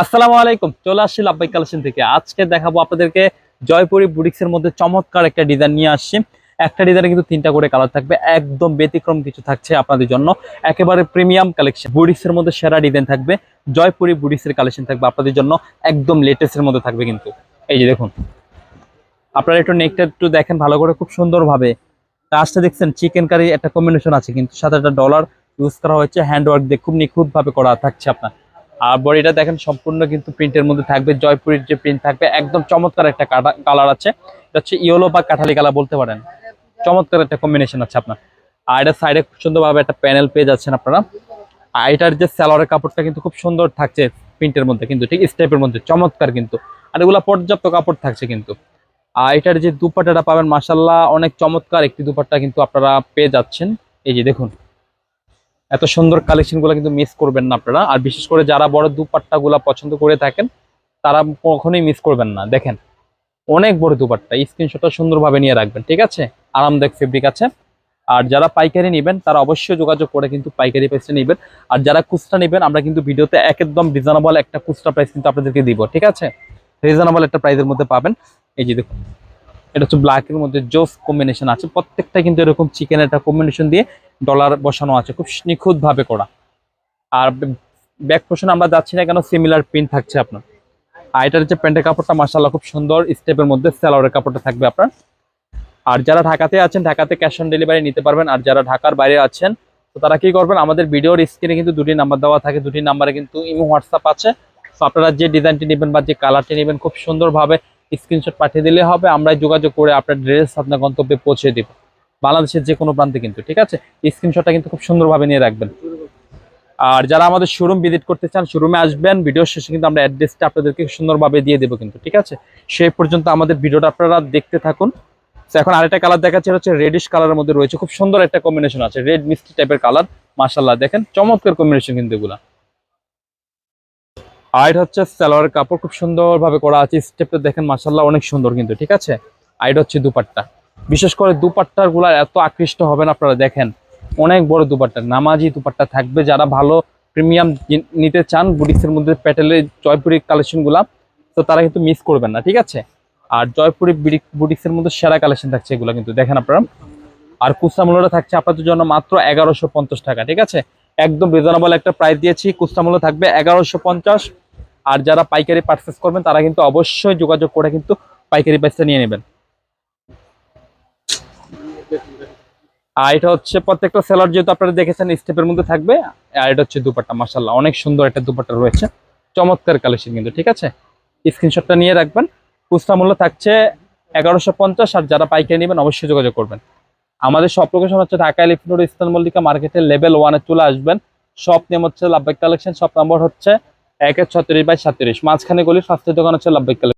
আসসালামু আলাইকুম, চলে আসছি লাভবাই কালেকশন থেকে। আজকে দেখাবো আপনাদেরকে জয়পুরি বুটিক্সের মধ্যে চমৎকার একটা ডিজাইন নিয়ে আসছি। একটা ডিজাইনে কিন্তু তিনটা করে কালার থাকবে, একদম ব্যতিক্রম কিছু থাকছে আপনাদের জন্য। একেবারে প্রিমিয়াম কালেকশন, বুটিক্সের মধ্যে সেরা ডিজাইন থাকবে, জয়পুরি বুটিক্সের কালেকশন থাকবে আপনাদের জন্য, একদম লেটেস্টের মধ্যে থাকবে কিন্তু। এই যে দেখুন, আপনারা একটু নেকটা একটু দেখেন ভালো করে, খুব সুন্দরভাবে। কাজটা দেখছেন চিকেন কারি একটা কম্বিনেশন আছে, কিন্তু সাথে একটা ডলার ইউজ করা হয়েছে হ্যান্ডওয়ার্ক দিয়ে খুব নিখুঁতভাবে করা থাকছে আপনার। আর বডিটা দেখেন সম্পূর্ণ কিন্তু প্রিন্টের মধ্যে থাকবে, জয়পুরের যে প্রিন্ট থাকবে, একদম চমৎকার একটা কালার আছে। এটা হচ্ছে ইয়েলো বা কাঠালি কালার বলতে পারেন। চমৎকার একটা কম্বিনেশন আছে আপনার। আর এটা সাইডে খুব সুন্দরভাবে একটা প্যানেল পেয়ে যাচ্ছেন আপনারা। আর এটার যে স্যালোয়ারের কাপড়টা কিন্তু খুব সুন্দর থাকছে প্রিন্টের মধ্যে কিন্তু, ঠিক স্টেপের মধ্যে, চমৎকার কিন্তু। আর এগুলো পর্যাপ্ত কাপড় থাকছে কিন্তু। আর এটার যে দুপাট্টাটা পাবেন মাসাল্লাহ অনেক চমৎকার একটি দুপাট্টা কিন্তু আপনারা পেয়ে যাচ্ছেন। এই যে দেখুন এত সুন্দর কালেকশনগুলো কিন্তু মিস করবেন না আপনারা। আর বিশেষ করে যারা বড় দুপাট্টাগুলো পছন্দ করে থাকেন, তারা কখনোই মিস করবেন না। দেখেন, অনেক বড় দুপাট্টা স্ক্রিনশটটা সুন্দরভাবে নিয়ে রাখবেন, ঠিক আছে? আরামদায়ক ফেব্রিক আছে। আর যারা পাইকারি নেবেন, তারা অবশ্যই যোগাযোগ করে কিন্তু পাইকারি প্রাইসে নেবেন। আর যারা খুচরা নেবেন, আমরা কিন্তু ভিডিওতে একদম রিজনেবল একটা খুচরা প্রাইস কিন্তু আপনাদেরকে দিব, ঠিক আছে? রিজনেবল একটা প্রাইসের মধ্যে পাবেন। এই যে দেখুন এটা হচ্ছে ব্ল্যাকের মধ্যে জোস কম্বিনেশন আছে। প্রত্যেকটা কিন্তু এরকম চিকেনের একটা কম্বিনেশন দিয়ে ডলার বসানো আছে, খুব নিখুঁতভাবে করা। আর ব্যাক পোর্শন আমরা যাচ্ছি না কেন সিমিলার প্রিন্ট থাকছে আপনার। আর এটার হচ্ছে প্যান্টের কাপড়টা মাসাল্লাহ খুব সুন্দর স্টেপের মধ্যে স্যালোয়ারের কাপড়টা থাকবে আপনার। আর যারা ঢাকাতে আছেন, ঢাকাতে ক্যাশ অন ডেলিভারি নিতে পারবেন। আর যারা ঢাকার বাইরে আছেন, তো তারা কি করবেন, আমাদের ভিডিওর স্ক্রিনে কিন্তু দুটি নাম্বার দেওয়া থাকে। দুটি নাম্বারে কিন্তু ইমো হোয়াটসঅ্যাপ আছে। তো আপনারা যে ডিজাইনটি নেবেন বা যে কালারটি নেবেন, খুব সুন্দরভাবে স্ক্রিনশট পাঠিয়ে দিলে হবে আমরা যোগাযোগ করে আপনার ড্রেস আপনার গন্তব্যে পৌঁছে দিব। বাংলাদেশের যে কোনো প্রান্তে কিন্তু, ঠিক আছে? স্ক্রিনশটটা কিন্তু খুব সুন্দরভাবে নিয়ে রাখবেন। আর যারা আমাদের শোরুম ভিজিট করতে চান শোরুমে আসবেন ভিডিও শেষে কিন্তু আমরা অ্যাড্রেসটা আপনাদেরকে সুন্দরভাবে দিয়ে দেবো কিন্তু, ঠিক আছে? সেই পর্যন্ত আমাদের ভিডিওটা আপনারা দেখতে থাকুন। তো এখন আরেকটা কালার দেখাচ্ছে হচ্ছে রেডিশ কালারের মধ্যে রয়েছে। খুব সুন্দর একটা কম্বিনেশন আছে রেড মিষ্টি টাইপের কালার মার্শাল্লাহ দেখেন চমৎকার কম্বিনেশন কিন্তু এগুলা। আর হচ্ছে সালোয়ার কাপড়, খুব সুন্দরভাবে করা আছে। স্টেপটা দেখেন মার্শাল্লাহ অনেক সুন্দর কিন্তু, ঠিক আছে? আর হচ্ছে দুপাট্টা। বিশেষ করে দুপাট্টারগুলা এত আকৃষ্ট হবেন আপনারা দেখেন, অনেক বড় দুপাট্টা, নামাজি দুপাট্টা থাকবে। যারা ভালো প্রিমিয়াম নিতে চান, বুটিক্সের মধ্যে প্যাটেলের জয়পুরি কালেকশনগুলা, তো তারা কিন্তু মিস করবেন না, ঠিক আছে? আর জয়পুরি বুটিক্সের মধ্যে সেরা কালেকশন থাকছে এগুলো কিন্তু, দেখেন আপনারা। আর কুচরা মূল্যটা থাকছে আপনাদের জন্য মাত্র এগারোশো টাকা, ঠিক আছে? একদম রিজনেবল একটা প্রাইস দিয়েছি কুচরা মূল্য থাকবে এগারোশো আর যারা পাইকারি পারচেস করবেন, তারা কিন্তু অবশ্যই যোগাযোগ করে কিন্তু পাইকারি প্রাইসটা নিয়ে নেবেন। আর এটা হচ্ছে প্রত্যেকটা সেলার যেহেতু আপনারা দেখেছেন স্টেপের মধ্যে থাকবে। আর এটা হচ্ছে দুপাট্টা মাসাল্লাহ অনেক সুন্দর একটা দুপাট্টা রয়েছে। চমৎকার কালেকশন কিন্তু, ঠিক আছে? স্ক্রিনশটটা নিয়ে রাখবেন। খুচরা মূল্য থাকছে এগারোশো পঞ্চাশ, আর যারা পাইকারি নেবেন, অবশ্যই যোগাযোগ করবেন। আমাদের সব লোকেশন হচ্ছে ঢাকা এলিফিনোড ইস্তান মল্লিকা মার্কেটের লেভেল ওয়ানে চলে আসবেন। শপ নেম হচ্ছে লাভবাইক কালেকশন শপ নাম্বার হচ্ছে একের ছত্রিশ বাই সাতত্রিশ মাঝখানে গলি স্বাস্থ্য দোকান হচ্ছে লাভবিক